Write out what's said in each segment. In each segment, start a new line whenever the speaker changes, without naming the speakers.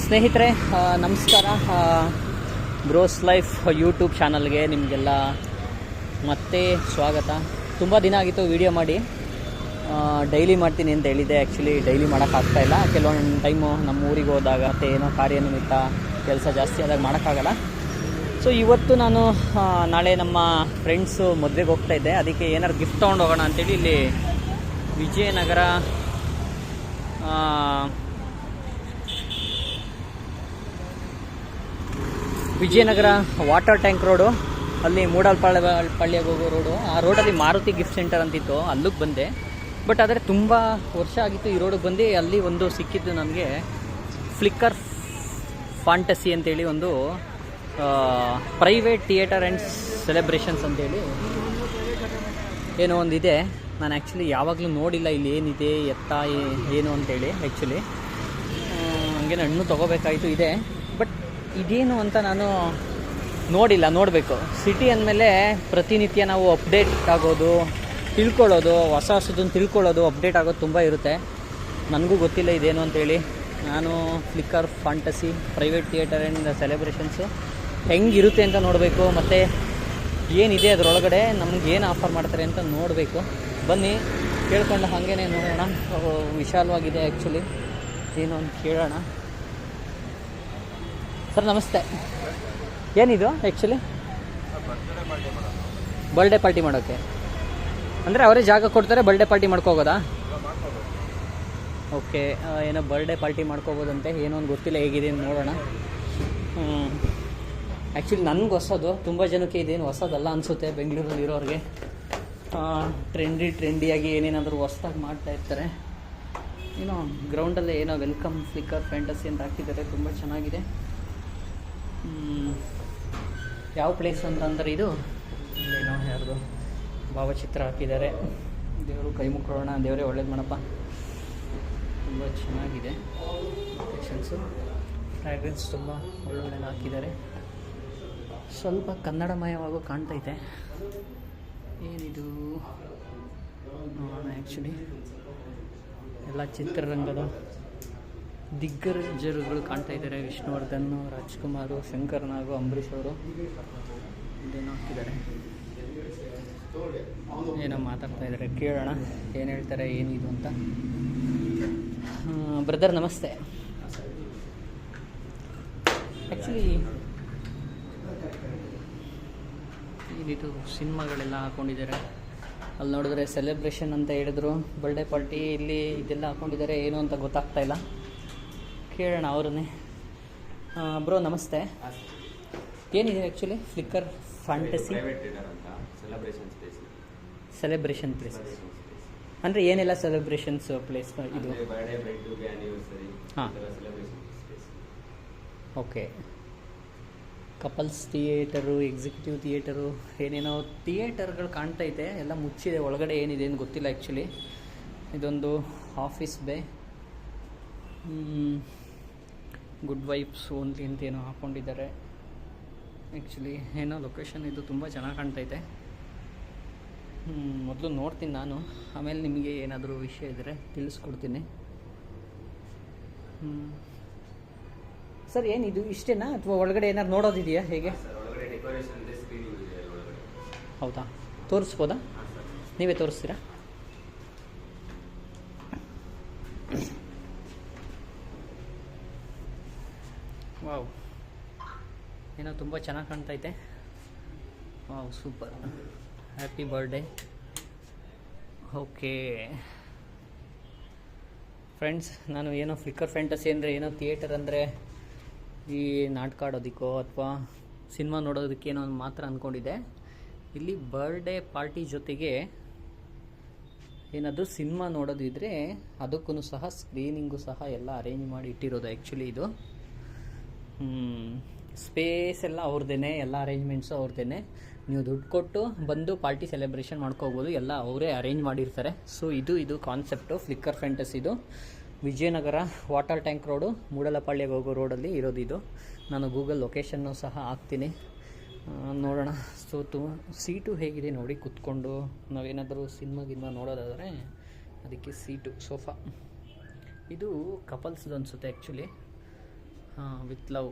ಸ್ನೇಹಿತರೆ ನಮಸ್ಕಾರ. Bros life YouTube ಚಾನಲ್ಗೆ ನಿಮಗೆಲ್ಲ ಮತ್ತೆ ಸ್ವಾಗತ. ತುಂಬ ದಿನ ಆಗಿತ್ತು ವಿಡಿಯೋ ಮಾಡಿ. ಡೈಲಿ ಮಾಡ್ತೀನಿ ಅಂತ ಹೇಳಿದೆ ಆ್ಯಕ್ಚುಲಿ ಡೈಲಿ ಮಾಡೋಕ್ಕಾಗ್ತಾಯಿಲ್ಲ ಕೆಲವೊಂದು ಟೈಮು ನಮ್ಮ ಊರಿಗೆ ಹೋದಾಗ ಮತ್ತು ಏನೋ ಕಾರ್ಯನಿಮಿತ್ತ ಕೆಲಸ ಜಾಸ್ತಿ ಆದಾಗ ಮಾಡೋಕ್ಕಾಗಲ್ಲ. ಸೊ ಇವತ್ತು ನಾನು ನಾಳೆ ನಮ್ಮ ಫ್ರೆಂಡ್ಸು ಮದುವೆಗೆ ಹೋಗ್ತಾ ಇದ್ದೆ. ಅದಕ್ಕೆ ಏನಾರು ಗಿಫ್ಟ್ ತೊಗೊಂಡು ಹೋಗೋಣ ಅಂತೇಳಿ ಇಲ್ಲಿ Vijayanagar Vijayanagar water tank road. ಅಲ್ಲಿ ಮೂಡಲ್ಪಾಳ್ಯ ಪಳ್ಳಿಗೆ ಹೋಗೋ ರೋಡು. ಆ ರೋಡಲ್ಲಿ ಮಾರುತಿ ಗಿಫ್ಟ್ ಸೆಂಟರ್ ಅಂತಿತ್ತು, ಅಲ್ಲಿಗೆ ಬಂದೆ. ಬಟ್ ಆದರೆ ತುಂಬ ವರ್ಷ ಆಗಿತ್ತು ಈ ರೋಡಿಗೆ ಬಂದು, ಅಲ್ಲಿ ಒಂದು ಸಿಕ್ಕಿದ್ದು ನನಗೆ ಫ್ಲಿಕ್ಕರ್ ಫಾಂಟಸಿ ಅಂತೇಳಿ ಒಂದು ಪ್ರೈವೇಟ್ ಥಿಯೇಟರ್ ಆ್ಯಂಡ್ ಸೆಲೆಬ್ರೇಷನ್ಸ್ ಅಂತೇಳಿ ಏನೋ ಒಂದು ಇದೆ ನಾನು ಆ್ಯಕ್ಚುಲಿ ಯಾವಾಗಲೂ ನೋಡಿಲ್ಲ ಇಲ್ಲಿ ಏನಿದೆ, ಎತ್ತ ಏನು ಅಂತೇಳಿ ಆ್ಯಕ್ಚುಲಿ ಹಂಗೇನು ಹಣ್ಣು ತೊಗೋಬೇಕಾಯಿತು ಇದೆ. ಇದೇನು ಅಂತ ನಾನು ನೋಡಿಲ್ಲ, ನೋಡಬೇಕು. ಸಿಟಿ ಅಂದಮೇಲೆ ಪ್ರತಿನಿತ್ಯ ನಾವು ಅಪ್ಡೇಟ್ ಆಗೋದು, ತಿಳ್ಕೊಳ್ಳೋದು, ಹೊಸ ಹೊಸದನ್ನು ತಿಳ್ಕೊಳ್ಳೋದು ಅಪ್ಡೇಟ್ ಆಗೋದು ತುಂಬ ಇರುತ್ತೆ. ನನಗೂ ಗೊತ್ತಿಲ್ಲ ಇದೇನು ಅಂತೇಳಿ ನಾನು Flicker Fantasy private theatre and celebrations ಹೆಂಗಿರುತ್ತೆ ಅಂತ ನೋಡಬೇಕು. ಮತ್ತು ಏನಿದೆ ಅದರೊಳಗಡೆ, ನಮ್ಗೆ ಏನು ಆಫರ್ ಮಾಡ್ತಾರೆ ಅಂತ ನೋಡಬೇಕು. ಬನ್ನಿ, ಕೇಳ್ಕೊಂಡು ಹಾಗೇನೆ ನೋಡೋಣ. ವಿಶಾಲವಾಗಿದೆ ಆ್ಯಕ್ಚುಲಿ ಏನು ಅಂತ ಕೇಳೋಣ. ಸರ್, ನಮಸ್ತೆ. ಏನಿದು? ಆ್ಯಕ್ಚುಲಿ ಬರ್ಡೇ ಪಾರ್ಟಿ ಮಾಡೋಕ್ಕೆ ಅಂದರೆ ಅವರೇ ಜಾಗ ಕೊಡ್ತಾರೆ ಬರ್ಡೇ ಪಾರ್ಟಿ ಮಾಡ್ಕೋಬೋದಾ ಓಕೆ ಏನೋ ಬರ್ಡೇ ಪಾರ್ಟಿ ಮಾಡ್ಕೋಬೋದಂತೆ ಏನೋ ಒಂದು ಗೊತ್ತಿಲ್ಲ ಹೇಗಿದೆ ನೋಡೋಣ. ಆ್ಯಕ್ಚುಲಿ ನನಗೆ ಹೊಸದು, ತುಂಬ ಜನಕ್ಕೆ ಇದೇನು ಹೊಸದಲ್ಲ ಅನಿಸುತ್ತೆ ಬೆಂಗಳೂರಲ್ಲಿ ಇರೋರಿಗೆ. ಟ್ರೆಂಡಿ ಟ್ರೆಂಡಿಯಾಗಿ ಏನೇನಾದರೂ ಹೊಸ್ದಾಗಿ ಮಾಡ್ತಾ ಇರ್ತಾರೆ. ಏನೋ ಗ್ರೌಂಡಲ್ಲೇ ಏನೋ ವೆಲ್ಕಮ್ ಫ್ಲಿಕ್ಕರ್ ಫ್ಯಾಂಟಸಿ ಅಂತ ಹಾಕಿದ್ದಾರೆ, ತುಂಬ ಚೆನ್ನಾಗಿದೆ. ಯಾವ ಪ್ಲೇಸ್ ಅಂತಂದ್ರೆ ಇದು? ಏನೋ ಯಾರ್ದು ಭಾವಚಿತ್ರ ಹಾಕಿದ್ದಾರೆ. ದೇವರು ಕೈ ಮುಕ್ಕೋಣ ದೇವರೇ ಒಳ್ಳೇದು ಮಾಡಪ್ಪ. ತುಂಬ ಚೆನ್ನಾಗಿದೆ ಲೊಕೇಶನ್ಸು ಫ್ರಾಗ್ರೆನ್ಸ್ ತುಂಬ ಒಳ್ಳೊಳ್ಳೆ ಹಾಕಿದ್ದಾರೆ. ಸ್ವಲ್ಪ ಕನ್ನಡಮಯವಾಗೂ ಕಾಣ್ತೈತೆ. ಏನಿದು? ನೋಡೋಣ ಆ್ಯಕ್ಚುಲಿ ಎಲ್ಲ ಚಿತ್ರರಂಗದ ದಿಗ್ಗಜರುಗಳು ಕಾಣ್ತಾ ಇದ್ದಾರೆ. ವಿಷ್ಣುವರ್ಧನ್, ರಾಜ್ಕುಮಾರ್, ಶಂಕರ್ ನಾಗು, ಅಂಬರೀಷ್ ಅವರು. ಹಾಕಿದ್ದಾರೆ. ಏನೋ ಮಾತಾಡ್ತಾ ಇದ್ದಾರೆ. ಕೇಳೋಣ. ಏನು ಹೇಳ್ತಾರೆ ಏನಿದು ಅಂತ. ಬ್ರದರ್ ನಮಸ್ತೆ. ಆ್ಯಕ್ಚುಲಿ ಏನಿದು ಸಿನಿಮಾಗಳೆಲ್ಲ ಹಾಕೊಂಡಿದ್ದಾರೆ. ಅಲ್ಲಿ ನೋಡಿದ್ರೆ ಸೆಲೆಬ್ರೇಷನ್ ಅಂತ ಹೇಳಿದ್ರು. ಬರ್ಡೇ ಪಾರ್ಟಿ ಇಲ್ಲಿ ಇದೆಲ್ಲ ಹಾಕೊಂಡಿದ್ದಾರೆ. ಏನು ಅಂತ ಗೊತ್ತಾಗ್ತಾ ಇಲ್ಲ. ಕೇಳೋಣ ಅವ್ರನ್ನೇ. ಬ್ರೋ ನಮಸ್ತೆ. ಏನಿದೆ actually Flicker Fantasy
celebration
place ಅಂದರೆ ಏನೆಲ್ಲ ಸೆಲೆಬ್ರೇಷನ್ಸ್ ಪ್ಲೇಸ್ ಇದು? ಹಾಂ. Okay couples theatre executive theatre ಏನೇನೋ ಥಿಯೇಟರ್ಗಳು ಕಾಣ್ತೈತೆ ಎಲ್ಲ ಮುಚ್ಚಿದೆ. ಒಳಗಡೆ ಏನಿದೆ ಏನು ಗೊತ್ತಿಲ್ಲ ಆ್ಯಕ್ಚುಲಿ ಇದೊಂದು ಆಫೀಸ್ ಬೇ. ಗುಡ್ ವೈಬ್ಸ್ ಓನ್ಲಿ ಅಂತ ಏನೋ ಹಾಕ್ಕೊಂಡಿದ್ದಾರೆ ಆ್ಯಕ್ಚುಲಿ ಏನೋ ಲೊಕೇಶನ್ ಇದು ತುಂಬ ಚೆನ್ನಾಗಿ ಕಾಣ್ತೈತೆ. ಮೊದಲು ನೋಡ್ತೀನಿ ನಾನು. ಆಮೇಲೆ ನಿಮಗೆ ಏನಾದರೂ ವಿಷಯ ಇದ್ದರೆ ತಿಳಿಸ್ಕೊಡ್ತೀನಿ. ಹ್ಞೂ ಸರ್ ಏನಿದು ಇಷ್ಟೇನಾ? ಅಥವಾ ಒಳಗಡೆ ಏನಾದ್ರು ನೋಡೋದಿದೆಯಾ? ಹೇಗೆ? ಹೌದಾ? ತೋರಿಸ್ಬೋದಾ? ನೀವೇ ತೋರಿಸ್ತೀರಾ? ವಾವ್. ಏನೋ ತುಂಬ ಚೆನ್ನಾಗಿ ಕಾಣ್ತೈತೆ. Wow, super. Happy birthday okay friends ನಾನು ಏನೋ ಫ್ಲಿಕ್ಕರ್ ಫ್ಯಾಂಟಸಿ ಅಂದರೆ ಏನೋ ಥಿಯೇಟರ್ ಅಂದರೆ ಈ ನಾಟಕ ಆಡೋದಕ್ಕೋ ಅಥವಾ ಸಿನಿಮಾ ನೋಡೋದಕ್ಕೆ ಏನೋ ಒಂದು ಮಾತ್ರ ಅಂದ್ಕೊಂಡಿದ್ದೆ ಇಲ್ಲಿ ಬರ್ಡೇ ಪಾರ್ಟಿ ಜೊತೆಗೆ ಏನಾದರೂ ಸಿನಿಮಾ ನೋಡೋದಿದ್ರೆ ಅದಕ್ಕೂ ಸಹ ಸ್ಕ್ರೀನಿಂಗು ಸಹ ಎಲ್ಲ ಅರೇಂಜ್ ಮಾಡಿ ಇಟ್ಟಿರೋದು ಆ್ಯಕ್ಚುಲಿ ಇದು. ಸ್ಪೇಸ್ ಎಲ್ಲ ಅವ್ರದ್ದೇ ಎಲ್ಲ ಅರೇಂಜ್ಮೆಂಟ್ಸು ಅವ್ರದ್ದೇ ನೀವು ದುಡ್ಡು ಕೊಟ್ಟು ಬಂದು ಪಾರ್ಟಿ ಸೆಲೆಬ್ರೇಷನ್ ಮಾಡ್ಕೋಬೋದು. ಎಲ್ಲ ಅವರೇ ಅರೇಂಜ್ ಮಾಡಿರ್ತಾರೆ. ಸೊ ಇದು ಇದು ಕಾನ್ಸೆಪ್ಟು ಫ್ಲಿಕ್ಕರ್ ಫ್ಯಾಂಟಸ್ ಇದು. ವಿಜಯನಗರ ವಾಟರ್ ಟ್ಯಾಂಕ್ ರೋಡು ಮೂಡಲಪಾಳ್ಯಗೆ ಹೋಗೋ ರೋಡಲ್ಲಿ ಇರೋದು ಇದು. ನಾನು ಗೂಗಲ್ ಲೊಕೇಶನ್ನು ಸಹ ಹಾಕ್ತೀನಿ. ನೋಡೋಣ. ಸೊ ತು ಸೀಟು ಹೇಗಿದೆ ನೋಡಿ ಕುತ್ಕೊಂಡು. ನಾವೇನಾದರೂ ಸಿನಿಮಾ ಗಿನ್ಮಾ ನೋಡೋದಾದರೆ ಅದಕ್ಕೆ ಸೀಟು ಸೋಫಾ ಇದು ಕಪಲ್ಸ್ದು ಅನಿಸುತ್ತೆ ಆ್ಯಕ್ಚುಲಿ ವಿತ್ ಲವ್.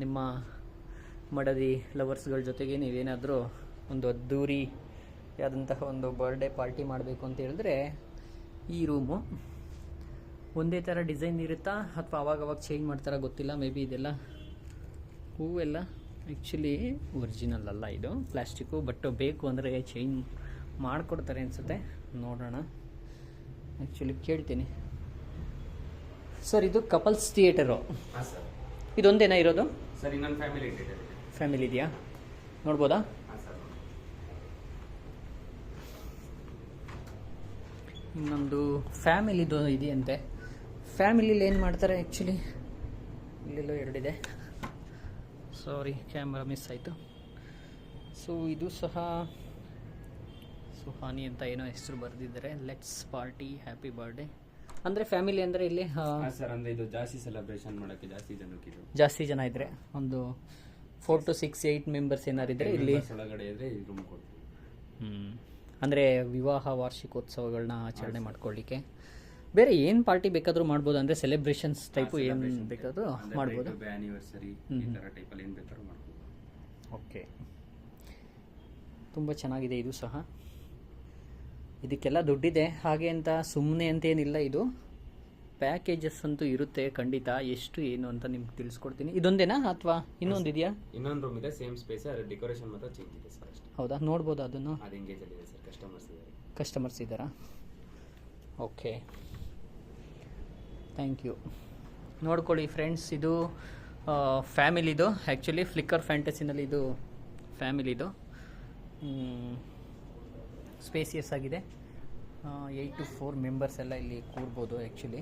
ನಿಮ್ಮ ಮಡದಿ ಲವರ್ಸ್ಗಳ ಜೊತೆಗೆ ನೀವೇನಾದರೂ ಒಂದು ಅದ್ದೂರಿ ಆದಂತಹ ಒಂದು ಬರ್ಡೇ ಪಾರ್ಟಿ ಮಾಡಬೇಕು ಅಂತ ಹೇಳಿದ್ರೆ ಈ ರೂಮು ಒಂದೇ ಥರ ಡಿಸೈನ್ ಇರುತ್ತಾ ಅಥವಾ ಅವಾಗವಾಗ ಚೇಂಜ್ ಮಾಡ್ತಾರ ಗೊತ್ತಿಲ್ಲ, ಮೇ ಬಿ ಇದೆಲ್ಲ ಹೂವೆಲ್ಲ ಆ್ಯಕ್ಚುಲಿ ಒರಿಜಿನಲ್ ಅಲ್ಲ ಇದು, ಪ್ಲಾಸ್ಟಿಕ್ಕು, ಬಟ್ ಬೇಕು ಅಂದರೆ ಚೇಂಜ್ ಮಾಡಿಕೊಡ್ತಾರೆ ಅನಿಸುತ್ತೆ. ನೋಡೋಣ. ಆ್ಯಕ್ಚುಲಿ ಕೇಳ್ತೀನಿ. ಸರ್, ಇದು ಕಪಲ್ಸ್ ಥಿಯೇಟರು.
ಹಾಂ, ಸರ್.
ಇದೊಂದೇನಾ ಇರೋದು?
ಸರ್ ಇನ್ನೊಂದು ಫ್ಯಾಮಿಲಿ
ಫ್ಯಾಮಿಲಿ ಇದೆಯಾ? ನೋಡ್ಬೋದಾ? ಇನ್ನೊಂದು ಫ್ಯಾಮಿಲಿದು ಇದೆಯಂತೆ. ಫ್ಯಾಮಿಲಿಲಿ ಏನು ಮಾಡ್ತಾರೆ ಆ್ಯಕ್ಚುಲಿ ಇಲ್ಲೆಲ್ಲೋ ಎರಡಿದೆ. ಸಾರಿ ಕ್ಯಾಮ್ರಾ ಮಿಸ್ ಆಯಿತು. ಸೊ ಇದು ಸಹ ಸುಹಾನಿ ಅಂತ ಏನೋ ಹೆಸರು ಬರೆದಿದ್ದಾರೆ. ಲೆಟ್ಸ್ ಪಾರ್ಟಿ ಹ್ಯಾಪಿ ಬರ್ಡೇ ಅಂದರೆ ಫ್ಯಾಮಿಲಿ ಅಂದ್ರೆ ಇಲ್ಲಿ ಆ,
ಸರ್ ಅಂದ್ರೆ ಇದು ಜಾಸ್ತಿ ಸೆಲೆಬ್ರೇಷನ್ ಮಾಡಕ್ಕೆ ಜಾಸ್ತಿ ಜನಕ್ಕೆ ಇದು.
ಜಾಸ್ತಿ ಜನ ಇದ್ದರೆ ಒಂದು four to six eight members ಏನಾರು ಇದ್ದರೆ ಇಲ್ಲಿ
Members ಒಳಗಡೆ ಇದ್ರೆ ಈ ರೂಮ್ ಕೊಡ್ತೀವಿ.
ಅಂದ್ರೆ ವಿವಾಹ ವಾರ್ಷಿಕೋತ್ಸವಗಳನ್ನ ಆಚರಣೆ ಮಾಡ್ಕೊಳ್ಳಿಕ್ಕೆ. ಬೇರೆ ಏನ್ ಪಾರ್ಟಿ ಬೇಕಾದರೂ ಮಾಡ್ಬೋದು ಅಂದ್ರೆ ಸೆಲೆಬ್ರೇಷನ್ಸ್ ಟೈಪು ಏನ್ ಬೇಕಾದರೂ ಮಾಡ್ಬೋದು.
ಆನಿವರ್ಸರಿ ಈ ತರ ಟೈಪ್ ಅಲ್ಲಿ ಏನು ಬೇಕಾದ್ರೂ ಮಾಡ್ಬೋದು.
ಓಕೆ ತುಂಬ ಚೆನ್ನಾಗಿದೆ ಇದು ಸಹ. ಇದಕ್ಕೆಲ್ಲ ದುಡ್ಡಿದೆ. ಹಾಗೆ ಅಂತ ಸುಮ್ಮನೆ ಅಂತೇನಿಲ್ಲ ಇದು. ಪ್ಯಾಕೇಜಸ್ ಅಂತೂ ಇರುತ್ತೆ ಖಂಡಿತ. ಎಷ್ಟು ಏನು ಅಂತ ನಿಮ್ಗೆ ತಿಳಿಸ್ಕೊಡ್ತೀನಿ. ಇದೊಂದೇನಾ ಅಥವಾ ಇನ್ನೊಂದಿದೆಯಾ
ಇನ್ನೊಂದು ರೂಮ್ ಇದೆ ಸೇಮ್ ಸ್ಪೇಸ್ ಅದ್ರ ಡೆಕೋರೇಷನ್ ಮಾತ್ರ ಚೇಂಜ್ ಇದೆ ಸರ್ ಅಷ್ಟೇ.
ಹೌದಾ? ನೋಡ್ಬೋದು ಅದನ್ನು?
ಅದು ಎಂಗೇಜ್ ಇದೆ ಸರ್ ಕಸ್ಟಮರ್ಸ್ ಇದ್ದಾರೆ.
ಕಸ್ಟಮರ್ಸ್ ಇದ್ದಾರಾ? ಓಕೆ ಥ್ಯಾಂಕ್ ಯು ನೋಡ್ಕೊಳ್ಳಿ ಫ್ರೆಂಡ್ಸ್ ಇದು ಫ್ಯಾಮಿಲಿದು ಆ್ಯಕ್ಚುಲಿ ಫ್ಲಿಕ್ಕರ್ ಫ್ಯಾಂಟಸಿನಲ್ಲಿ ಇದು ಫ್ಯಾಮಿಲಿದು ಸ್ಪೇಸಿಯಸ್ ಆಗಿದೆ. ಏಯ್ಟ್ ಟು ಫೋರ್ ಮೆಂಬರ್ಸ್ ಎಲ್ಲ ಇಲ್ಲಿ ಕೂರ್ಬೋದು ಆ್ಯಕ್ಚುಲಿ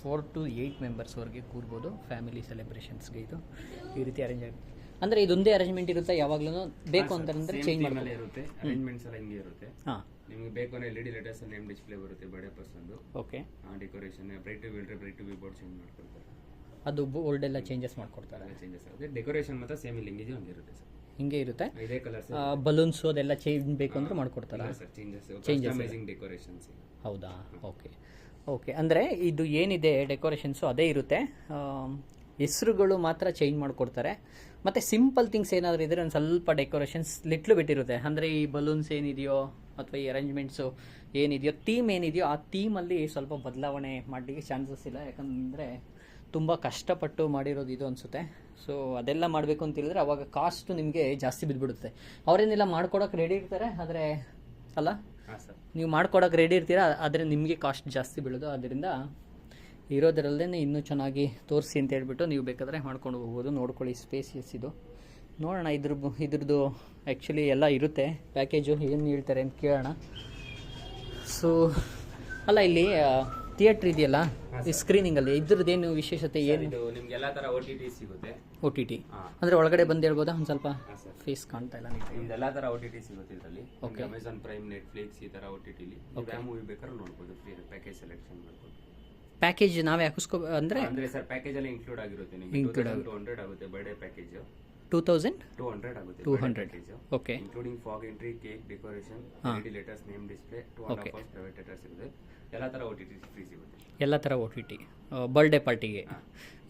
ಫೋರ್ ಟು ಏಯ್ಟ್ ಮೆಂಬರ್ಸ್ವರೆಗೆ ಕೂರ್ಬೋದು ಫ್ಯಾಮಿಲಿ ಸೆಲೆಬ್ರೇಷನ್ಸ್ಗೆ ಇದು. ಈ ರೀತಿ ಅರೇಂಜ್ ಆಗುತ್ತೆ ಅಂದರೆ ಇದೊಂದೇ ಅರೇಂಜ್ಮೆಂಟ್ ಇರುತ್ತೆ? ಯಾವಾಗಲೂ ಬೇಕು ಅಂತಂದ್ರೆ ಚೇಂಜ್
ಮೇಲೆ ಇರುತ್ತೆ. ಅರೇಂಜ್ಮೆಂಟ್ಸ್ ಎಲ್ಲ ಹಿಂಗೆ ಇರುತ್ತೆ.
ಹಾಂ.
ನಿಮಗೆ ಬೇಕು ಅಂದರೆ L E D letters name display ಬರುತ್ತೆ ಬರ್ಡೇ ಪರ್ಸನ್ದು
okay
decoration bright to ಬಿಲ್ಡ್ರೆ bright to be board change ಮಾಡ್ಕೊಳ್ತಾರೆ.
ಅದು ಓಲ್ಡ್ ಎಲ್ಲ ಚೇಂಜಸ್ ಮಾಡ್ಕೊಡ್ತಾರೆ.
ಚೇಂಜಸ್ ಆಗುತ್ತೆ. ಡೆಕೋರೇಷನ್ ಮಾತ್ರ ಸೇಮ್ ಇಲ್ಲಿ ಹಿಂಗಿದೆ ಒಂದಿರುತ್ತೆ ಇರುತ್ತೆ ಸರ್
ಹಿಂಗೆ ಇರುತ್ತೆ. ಬಲೂನ್ಸ್ ಅದೆಲ್ಲ ಚೇಂಜ್ ಬೇಕು ಅಂದ್ರೆ ಮಾಡ್ಕೊಡ್ತಾರಾ?
ಸರ್ ಚೇಂಜಸ್ ಡೆಕೋರೇಷನ್ಸ್
ಹೌದಾ? ಓಕೆ ಓಕೆ ಅಂದರೆ ಇದು ಏನಿದೆ ಡೆಕೋರೇಷನ್ಸು ಅದೇ ಇರುತ್ತೆ. ಹೆಸರುಗಳು ಮಾತ್ರ ಚೇಂಜ್ ಮಾಡಿಕೊಡ್ತಾರೆ. ಮತ್ತು ಸಿಂಪಲ್ ಥಿಂಗ್ಸ್ ಏನಾದರೂ ಇದ್ದರೆ ಒಂದು ಸ್ವಲ್ಪ ಡೆಕೋರೇಷನ್ಸ್ ಲಿಟ್ಲು ಬಿಟ್ಟಿರುತ್ತೆ ಅಂದರೆ ಈ ಬಲೂನ್ಸ್ ಏನಿದೆಯೋ ಅಥವಾ ಈ ಅರೇಂಜ್ಮೆಂಟ್ಸು ಏನಿದೆಯೋ ಥೀಮ್ ಏನಿದೆಯೋ ಆ ಥೀಮಲ್ಲಿ ಸ್ವಲ್ಪ ಬದಲಾವಣೆ ಮಾಡಲಿಕ್ಕೆ ಚಾನ್ಸಸ್ ಇಲ್ಲ. ಯಾಕಂದರೆ ತುಂಬ ಕಷ್ಟಪಟ್ಟು ಮಾಡಿರೋದು ಇದು ಅನಿಸುತ್ತೆ. ಸೊ ಅದೆಲ್ಲ ಮಾಡಬೇಕು ಅಂತ ಹೇಳಿದ್ರೆ ಅವಾಗ ಕಾಸ್ಟು ನಿಮಗೆ ಜಾಸ್ತಿ ಬಿದ್ದುಬಿಡುತ್ತೆ ಅವರೇನೆಲ್ಲ ಮಾಡ್ಕೊಡೋಕೆ ರೆಡಿ ಇರ್ತಾರೆ ಆದರೆ ಅಲ್ಲ? ನೀವು ಮಾಡ್ಕೊಡೋಕೆ ರೆಡಿ ಇರ್ತೀರಾ ಆದರೆ ನಿಮಗೆ ಕಾಸ್ಟ್ ಜಾಸ್ತಿ ಬೀಳೋದು. ಅದರಿಂದ ಇರೋದರಲ್ಲೇ ಇನ್ನೂ ಚೆನ್ನಾಗಿ ತೋರಿಸಿ ಅಂತ ಹೇಳ್ಬಿಟ್ಟು ನೀವು ಬೇಕಾದರೆ ಮಾಡ್ಕೊಂಡು ಹೋಗ್ಬೋದು. ನೋಡ್ಕೊಳ್ಳಿ ಸ್ಪೇಸಿಯಸ್ ಇದು. ನೋಡೋಣ ಇದ್ರ ಇದ್ರದ್ದು ಆ್ಯಕ್ಚುಲಿ ಎಲ್ಲ ಇರುತ್ತೆ. ಪ್ಯಾಕೇಜು ಏನು ಹೇಳ್ತಾರೆ ಅಂತ ಕೇಳೋಣ. ಸೊ ಅಲ್ಲ ಇಲ್ಲಿ ಥಿಯೇಟ್ರ್ ಇದೆಯಲ್ಲ? ಈ ಸ್ಕ್ರೀನಿಂಗಲ್ಲಿ. ಇದ್ರದ್ದೇನು ವಿಶೇಷತೆ ಏನು
ನಿಮ್ಗೆ ಎಲ್ಲಾ ತರ ಓ ಟಿ ಟಿ ಸಿಗುತ್ತೆ.
ಒ ಟಿ ಟಿ
ಹಾ.
ಅಂದರೆ ಒಳಗಡೆ ಬಂದು ಹೇಳ್ಬೋದಾ? ಒಂದು ಸ್ವಲ್ಪ
ಫೀಸ್ ಸರ್.
ಫೇಸ್ ಕಾಣ್ತಾ ಇಲ್ಲ
ನಿಮ್ದು ಎಲ್ಲಾ ತರ ಓ ಟಿ ಟಿ ಸಿಗುತ್ತೆ ಇದರಲ್ಲಿ.
Okay.
ಅಮೆಝಾನ್ ಪ್ರೈಮ್ ನೆಟ್ಫ್ಲಿಕ್ಸ್ ಈ ತರ ಓ ಟಿ ಟಿಲಿ ಯಾವ ಮೂವಿ ಬೇಕಾದ್ರೂ ನೋಡ್ಬೋದು ಫ್ರೀ ಪ್ಯಾಕೇಜ್ ಸೆಲೆಕ್ಷನ್ ಮಾಡ್ಬೋದು.
ಪ್ಯಾಕೇಜ್ ನಾವೇ ಹಾಕಿಸ್ಕೋ ಅಂದರೆ
ಅಂದ್ರೆ ಸರ್ ಪ್ಯಾಕೇಜ್ ಅಲ್ಲಿ ಇನ್ಕ್ಲೂಡ್ ಆಗಿರುತ್ತೆ ನಿಮ್ಗೆ.
Include
ಟೂ ಹಂಡ್ರೆಡ್ ಆಗುತ್ತೆ birthday package
two thousand
two hundred ಆಗುತ್ತೆ
200.
Hundred
okay
including fog entry cake decoration
ಹಾ.
D letters name display too okay. Private letters ಇರುತ್ತೆ. ಎಲ್ಲ ತರ ಓ ಟಿ ಟಿ ಫ್ರೀ ಸಿಗುತ್ತೆ.
ಎಲ್ಲ ಥರ ಒ ಟಿ ಟಿ ಬರ್ಡೇ ಪಾರ್ಟಿಗೆ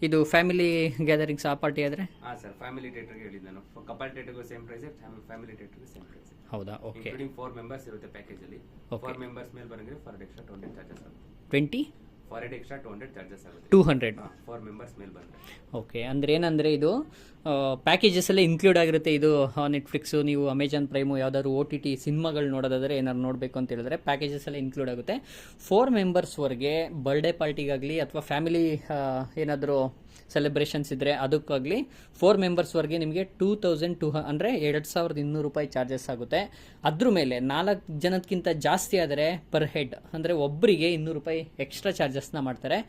ಇದು ಫ್ಯಾಮಿಲಿ ಗ್ಯಾದರಿಂಗ್ಸ್ ಆ ಪಾರ್ಟಿ ಆದರೆ?
ಹಾಂ ಸರ್ ಫ್ಯಾಮಿಲಿ ಥಿಯೇಟರ್ಗೆ ಹೇಳಿದ್ದೆ ನಾನು. ಕಪಲ್ ಥಿಯೇಟರ್ಗೂ ಸೇಮ್ ಪ್ರೈಸ್ ಫ್ಯಾಮಿಲಿ ಥಿಯೇಟರ್ಗೂ ಸೇಮ್ ಪ್ರೈಸ್
ಹೌದಾ? ಓಕೆ
ಇನ್ಕ್ಲೂಡಿಂಗ್ ಫೋರ್ ಮೆಂಬರ್ಸ್ ಇರುತ್ತೆ
ಪ್ಯಾಕೇಜಲ್ಲಿ
ಫೋರ್ ಮೆಂಬರ್ಸ್ ಮೇಲೆ ಬರೋಂಗೆ ಫಾರ್ ಎಕ್ಸ್ಟ್ರಾ ಟ್ವೆಂಟಿ ಚಾರ್ಜಸ್ ಆಗುತ್ತೆ.
Twenty
for extra two hundred charges ಆಗುತ್ತೆ.
ಟೂ ಹಂಡ್ರೆಡ್
ಫೋರ್ ಮೆಂಬರ್ಸ್ ಮೇಲೆ ಬಂದ್ರೆ.
ಓಕೆ ಅಂದ್ರೆ ಏನಂದರೆ ಇದು ಪ್ಯಾಕೇಜಸ್ ಎಲ್ಲ ಇನ್ಕ್ಲೂಡ್ ಆಗಿರುತ್ತೆ. ಇದು ನೆಟ್ಫ್ಲಿಕ್ಸು ನೀವು ಅಮೆಜಾನ್ ಪ್ರೈಮು ಯಾವ್ದಾದ್ರು ಓ ಟಿ ಟಿ ಸಿನಿಮಾಗಳು ನೋಡೋದಾದರೆ ಏನಾದ್ರು ನೋಡಬೇಕು ಅಂತ ಹೇಳಿದ್ರೆ ಪ್ಯಾಕೇಜಸ್ ಎಲ್ಲ ಇನ್ಕ್ಲೂಡ್ ಆಗುತ್ತೆ. ಫೋರ್ ಮೆಂಬರ್ಸ್ವರೆಗೆ ಬರ್ಡೇ ಪಾರ್ಟಿಗಾಗಲಿ ಅಥವಾ ಫ್ಯಾಮಿಲಿ ಏನಾದರೂ ಸೆಲೆಬ್ರೇಷನ್ಸ್ ಇದ್ದರೆ ಅದಕ್ಕಾಗಲಿ ಫೋರ್ ಮೆಂಬರ್ಸ್ವರೆಗೆ ನಿಮಗೆ ಟೂ ತೌಸಂಡ್ ಟೂ ಅಂದರೆ ಎರಡು ಸಾವಿರದ ಇನ್ನೂರು ರೂಪಾಯಿ ಚಾರ್ಜಸ್ ಆಗುತ್ತೆ. ಅದ್ರ ಮೇಲೆ ನಾಲ್ಕು ಜನಕ್ಕಿಂತ ಜಾಸ್ತಿ ಆದರೆ ಪರ್ ಹೆಡ್ ಅಂದರೆ ಒಬ್ಬರಿಗೆ ಇನ್ನೂರು ರೂಪಾಯಿ ಎಕ್ಸ್ಟ್ರಾ ಚಾರ್ಜಸ್ನ ಮಾಡ್ತಾರೆ.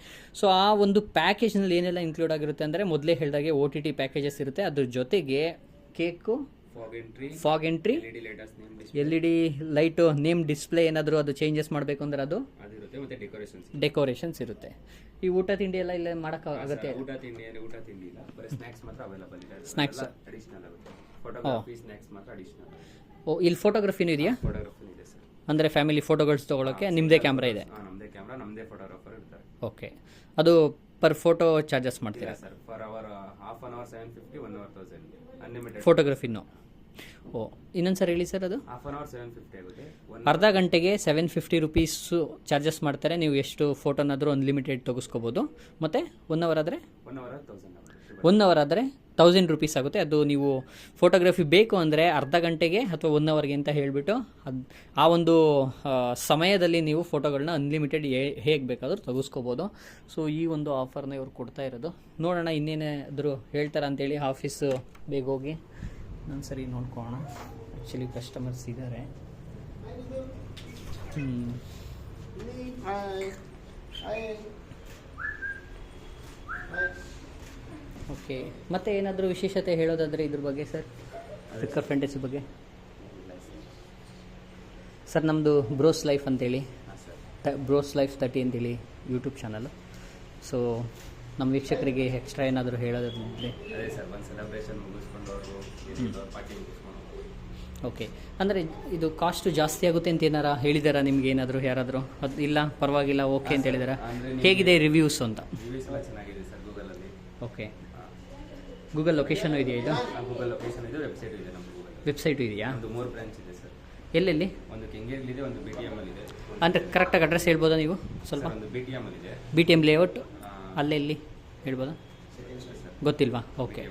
ಸೊ ಆ ಒಂದು ಪ್ಯಾಕೇಜ್ನಲ್ಲಿ ಏನೆಲ್ಲ ಇನ್ಕ್ಲೂಡ್ ಆಗಿರುತ್ತೆ ಅಂದರೆ ಮೊದಲೇ ಹೇಳಿದಾಗೆ ಓ ಟಿ ಟಿ ಪ್ಯಾಕೇಜಸ್ ಇರುತ್ತೆ. ಅದ್ರ ಜೊತೆಗೆ cake
fog entry L
E D light name display ಏನಾದರೂ ಅದು ಚೇಂಜಸ್ ಮಾಡಬೇಕು ಅಂದ್ರೆ ಅದು
ಡೆಕೋರೇಷನ್ಸ್
ಇರುತ್ತೆ. ಈ ಊಟ ತಿಂಡಿ ಎಲ್ಲ ಇಲ್ಲ ಮಾಡಕ್ಕೆ ಆಗುತ್ತೆ?
ಊಟ ತಿಂಡಿ ಊಟ ತಿಂಡಿ ಇಲ್ಲ. ಬರೀ ಸ್ನಾಕ್ಸ್ ಮಾತ್ರ ಅವೈಲೇಬಲ್ ಇದೆ.
Snacks.
ಅಡಿಷನಲ್ ಆಗುತ್ತೆ. ಫೋಟೋಗ್ರಫಿ ಸ್ನಾಕ್ಸ್ ಮಾತ್ರ ಅಡಿಷನಲ್
ಓ ಇಲ್ಲಿ ಫೋಟೋಗ್ರಫಿನೂ ಇದೆಯಾ?
ಫೋಟೋಗ್ರಫಿ ಇದೆ ಸರ್.
ಅಂದರೆ ಫ್ಯಾಮಿಲಿ ಫೋಟೋಗಳು ತೊಗೊಳಕ್ಕೆ ನಿಮ್ಮದೇ ಕ್ಯಾಮ್ರಾ ಇದೆ?
ನಮ್ಮದೇ ಕ್ಯಾಮ್ರಾ ಕ್ಯಾಮ್ರಾ ನಮ್ಮದೇ ಫೋಟೋಗ್ರಾಫರ್ ಇರ್ತಾರೆ.
ಓಕೆ ಅದು ಪರ್ ಫೋಟೋ ಚಾರ್ಜಸ್ ಮಾಡ್ತೀರಾ?
Sir per hour half an hour seven fifty one hour thousand unlimited
ಫೋಟೋಗ್ರಫಿನೂ ಓ ಇನ್ನೊಂದು ಸರ್ ಹೇಳಿ ಸರ್ ಅದು?
Half an hour seven fifty ಆಗುತ್ತೆ. ಒನ್
ಅರ್ಧ ಗಂಟೆಗೆ ಸೆವೆನ್ ಫಿಫ್ಟಿ ರುಪೀಸು ಚಾರ್ಜಸ್ ಮಾಡ್ತಾರೆ. ನೀವು ಎಷ್ಟು ಫೋಟೋನಾದರೂ ಅನ್ಲಿಮಿಟೆಡ್ ತೆಗೆಸ್ಕೋಬೋದು. ಮತ್ತು ಒನ್ ಅವರ್ ಆದರೆ?
One hour thousand
one hour ಆದರೆ ತೌಸಂಡ್ ರುಪೀಸ್ ಆಗುತ್ತೆ. ಅದು ನೀವು ಫೋಟೋಗ್ರಫಿ ಬೇಕು ಅಂದರೆ ಅರ್ಧ ಗಂಟೆಗೆ ಅಥವಾ ಒನ್ ಅವರ್ಗೆ ಅಂತ ಹೇಳಿಬಿಟ್ಟು ಅದು ಆ ಒಂದು ಆ, ಸಮಯದಲ್ಲಿ ನೀವು ಫೋಟೋಗಳನ್ನ ಅನ್ಲಿಮಿಟೆಡ್ ಹೇಗೆ ಬೇಕಾದರೂ ತೆಗೆಸ್ಕೋಬೋದು. ಸೊ ಈ ಒಂದು ಆಫರ್ನ ಇವರು ಕೊಡ್ತಾ ಇರೋದು. ನೋಡೋಣ ಇನ್ನೇನಾದರೂ ಹೇಳ್ತಾರೆ ಅಂತೇಳಿ ಆಫೀಸು ಬೇಗ ಹೋಗಿ. ನಾನು ಸರಿ ನೋಡ್ಕೊಳ್ಳೋಣ ಆ್ಯಕ್ಚುಲಿ ಕಸ್ಟಮರ್ಸ್ ಇದ್ದಾರೆ ಓಕೆ ಮತ್ತೆ ಏನಾದರೂ ವಿಶೇಷತೆ ಹೇಳೋದಾದರೆ ಇದ್ರ ಬಗ್ಗೆ ಸರ್ ರಿಕರ್ ಫ್ಯಾಂಟಸಿ ಬಗ್ಗೆ. ಸರ್ ನಮ್ಮದು ಬ್ರೋಸ್ ಲೈಫ್ ಅಂತೇಳಿ. ತ ಬ್ರೋಸ್ ಲೈಫ್ ತರ್ಟಿ ಅಂತೇಳಿ ಯೂಟ್ಯೂಬ್ ಚಾನಲ್ ಸೊ ನಮ್ಮ ವೀಕ್ಷಕರಿಗೆ ಎಕ್ಸ್ಟ್ರಾ ಏನಾದರೂ ಹೇಳೋದಿದ್ರೆ
ಅದೇ ಸರ್ ಒಂದು ಸೆಲೆಬ್ರೇಷನ್ ಮುಗಿಸ್ಕೊಂಡು ಅವರು ಪಾರ್ಟಿ ಮುಗಿಸ್ಕೊಂಡು
ಓಕೆ ಅಂದರೆ ಇದು ಕಾಸ್ಟು ಜಾಸ್ತಿ ಆಗುತ್ತೆ ಅಂತ ಏನಾರ ಹೇಳಿದಾರಾ ನಿಮ್ಗೆ ಏನಾದರೂ ಯಾರಾದರೂ? ಅದು ಇಲ್ಲ ಪರವಾಗಿಲ್ಲ ಓಕೆ ಅಂತ ಹೇಳಿದಾರ? ಹೇಗಿದೆ ರಿವ್ಯೂಸ್ ಅಂತ?
ರಿವ್ಯೂಸ್ ಎಲ್ಲ ಚೆನ್ನಾಗಿದೆ ಸರ್ ಗೂಗಲಲ್ಲಿ.
ಓಕೆ ಗೂಗಲ್ ಲೊಕೇಶನ್ ಇದೆಯಾ ಇದು?
ಗೂಗಲ್ ಲೊಕೇಶನ್ ಇದೆ ವೆಬ್ಸೈಟ್ ಇದೆ ನಮ್ಮ ಗೂಗಲ್
ವೆಬ್ಸೈಟು ಇದೆಯಾ?
ಒಂದು ಮೂರು ಬ್ರಾಂಚ್ ಇದೆ ಸರ್.
ಎಲ್ಲೆಲ್ಲಿ?
ಒಂದು ಕೆಂಗೇರಿಲಿದೆ ಒಂದು ಬಿ ಟಿ ಎಂ ಅಲ್ಲಿ ಇದೆ
ಅಂದರೆ ಕರೆಕ್ಟಾಗಿ ಅಡ್ರೆಸ್ ಹೇಳ್ಬೋದಾ ನೀವು? ಸ್ವಲ್ಪ.
ಒಂದು ಬಿ ಟಿ ಎಂ ಅಲ್ಲಿ ಇದೆ
ಬಿ ಟಿ ಎಂ ಲೇಔಟ್ ಅಲ್ಲೇ ಇಲ್ಲಿ ಹೇಳ್ಬೋದಾ? ಗೊತ್ತಿಲ್ವಾ? Okay.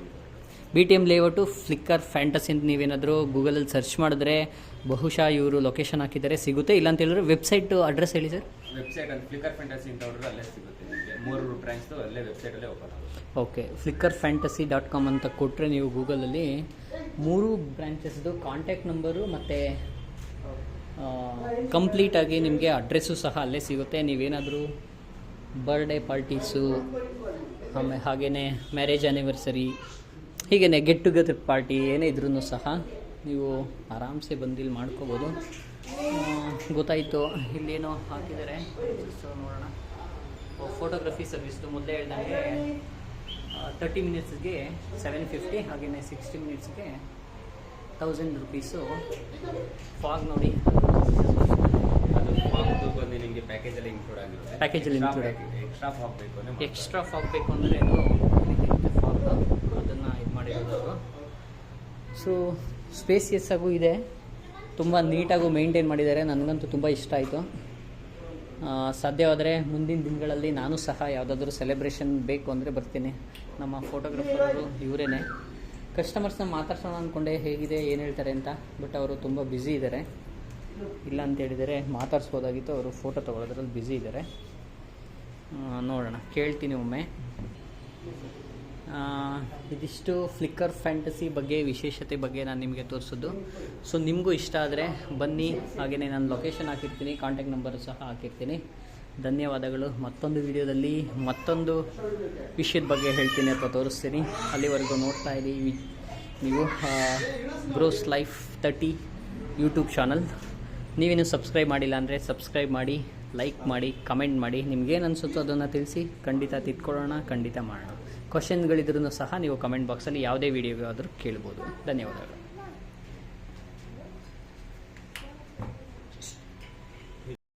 B T M layout Flicker Fantasy ಅಂತ ನೀವೇನಾದರೂ ಗೂಗಲಲ್ಲಿ ಸರ್ಚ್ ಮಾಡಿದ್ರೆ ಬಹುಶಃ ಇವರು ಲೊಕೇಶನ್ ಹಾಕಿದ್ದಾರೆ ಸಿಗುತ್ತೆ. ಇಲ್ಲ ಅಂತ ಹೇಳಿದ್ರೆ ವೆಬ್ಸೈಟ್ ಅಡ್ರೆಸ್ ಹೇಳಿ ಸರ್
ವೆಬ್ಸೈಟ್ ಅಲ್ಲಿ ಫ್ಲಿಕ್ಕರ್ ಫ್ಯಾಂಟಸಿ ಅಂತ ಹೊಡೆದ್ರೆ ಅಲ್ಲೇ ಸಿಗುತ್ತೆ ನಿಮಗೆ. ಮೂರು ಅಲ್ಲೇ ವೆಬ್ಸೈಟಲ್ಲೇ ಓಪನ್ ಆಗುತ್ತೆ.
Okay. Flicker Fantasy dot com ಅಂತ ಕೊಟ್ಟರೆ ನೀವು ಗೂಗಲಲ್ಲಿ ಮೂರು ಬ್ರ್ಯಾಂಚಸ್ದು ಕಾಂಟ್ಯಾಕ್ಟ್ ನಂಬರು ಮತ್ತು ಕಂಪ್ಲೀಟಾಗಿ ನಿಮಗೆ ಅಡ್ರೆಸ್ಸು ಸಹ ಅಲ್ಲೇ ಸಿಗುತ್ತೆ. ನೀವೇನಾದರೂ ಬರ್ಡೇ ಪಾರ್ಟೀಸು ಆಮೇಲೆ ಹಾಗೆಯೇ ಮ್ಯಾರೇಜ್ ಆ್ಯನಿವರ್ಸರಿ ಹೀಗೇ ಗೆಟ್ ಟುಗೆದರ್ ಪಾರ್ಟಿ ಏನೇ ಇದ್ರೂ ಸಹ ನೀವು ಆರಾಮ್ಸೆ ಬಂದು ಇಲ್ಲಿ ಮಾಡ್ಕೋಬೋದು ಗೊತ್ತಾಯಿತು ಇಲ್ಲೇನೋ ಹಾಕಿದ್ದಾರೆ. ನೋಡೋಣ. ಫೋಟೋಗ್ರಫಿ ಸರ್ವಿಸ್ದು ಮೊದಲೇ ಹೇಳ್ದಂಗೆ ತರ್ಟಿ ಮಿನಿಟ್ಸ್ಗೆ ಸೆವೆನ್ ಫಿಫ್ಟಿ ಹಾಗೆಯೇ ಸಿಕ್ಸ್ಟಿ ಮಿನಿಟ್ಸ್ಗೆ ತೌಸಂಡ್ ರುಪೀಸು ಫಾಗ್ ನೋಡಿ.
ಇನ್ಕ್ಲೂಡ್
ಅಲ್ಲಿ include
ಎಕ್ಸ್ಟ್ರಾ ಫಾಗ್ ಬೇಕು ಅಂದ್ರೆ
ಎಕ್ಸ್ಟ್ರಾ ಫಾಗ್ ಬೇಕು ಅಂದರೆ ಇದು ಫಾಗ್ ಅದನ್ನು ಇದು ಮಾಡಿರೋದು ಅವರು ಸೊ ಸ್ಪೇಸಿಯಸ್ ಆಗೂ ಇದೆ. ತುಂಬ ನೀಟಾಗೂ ಮೇಂಟೈನ್ ಮಾಡಿದ್ದಾರೆ. ನನಗಂತೂ ತುಂಬ ಇಷ್ಟ ಆಯಿತು. ಸಾಧ್ಯವಾದರೆ ಮುಂದಿನ ದಿನಗಳಲ್ಲಿ ನಾನು ಸಹ ಯಾವುದಾದ್ರೂ ಸೆಲೆಬ್ರೇಷನ್ ಬೇಕು ಅಂದರೆ ಬರ್ತೀನಿ. ನಮ್ಮ ಫೋಟೋಗ್ರಫರವರು ಇವರೇನೆ. ಕಸ್ಟಮರ್ಸ್ನ ಮಾತಾಡ್ಸೋಣ ಅಂದ್ಕೊಂಡೆ ಹೇಗಿದೆ ಏನು ಹೇಳ್ತಾರೆ ಅಂತ ಬಟ್ ಅವರು ತುಂಬ ಬ್ಯುಸಿ ಇದ್ದಾರೆ ಇಲ್ಲ ಅಂತ ಹೇಳಿದರೆ ಮಾತಾಡ್ಸ್ಬೋದಾಗಿತ್ತು. ಅವರು ಫೋಟೋ ತೊಗೊಳೋದ್ರಲ್ಲಿ ಬ್ಯುಸಿ ಇದ್ದಾರೆ. ನೋಡೋಣ. ಕೇಳ್ತೀನಿ ಒಮ್ಮೆ. ಇದಿಷ್ಟು ಫ್ಲಿಕ್ಕರ್ ಫ್ಯಾಂಟಸಿ ಬಗ್ಗೆ, ವಿಶೇಷತೆ ಬಗ್ಗೆ ನಾನು ನಿಮಗೆ ತೋರಿಸೋದು. ಸೊ, ನಿಮಗೂ ಇಷ್ಟ ಆದರೆ ಬನ್ನಿ, ಹಾಗೆಯೇ ನಾನು ಲೊಕೇಶನ್ ಹಾಕಿರ್ತೀನಿ, ಕಾಂಟ್ಯಾಕ್ಟ್ ನಂಬರು ಸಹ ಹಾಕಿರ್ತೀನಿ. ಧನ್ಯವಾದಗಳು. ಮತ್ತೊಂದು ವಿಡಿಯೋದಲ್ಲಿ ಮತ್ತೊಂದು ವಿಷಯದ ಬಗ್ಗೆ ಹೇಳ್ತೀನಿ ಅಥವಾ ತೋರಿಸ್ತೀನಿ. ಅಲ್ಲಿವರೆಗೂ ನೋಡ್ತಾ ಇರಿ. ನೀವು Bros Life thirty YouTube channel ನೀವೇನು ಸಬ್ಸ್ಕ್ರೈಬ್ ಮಾಡಿಲ್ಲ ಅಂದರೆ ಸಬ್ಸ್ಕ್ರೈಬ್ ಮಾಡಿ ಲೈಕ್ ಮಾಡಿ ಕಮೆಂಟ್ ಮಾಡಿ. ನಿಮ್ಗೇನು ಅನಿಸುತ್ತೋ ಅದನ್ನು ತಿಳಿಸಿ ಖಂಡಿತ ತಿದ್ಕೊಳ್ಳೋಣ, ಖಂಡಿತ ಮಾಡೋಣ. ಕ್ವಶನ್ಗಳಿದ್ರೂ ಸಹ ನೀವು ಕಮೆಂಟ್ ಬಾಕ್ಸಲ್ಲಿ ಯಾವುದೇ ವಿಡಿಯೋಗಾದರೂ ಕೇಳ್ಬೋದು. ಧನ್ಯವಾದಗಳು.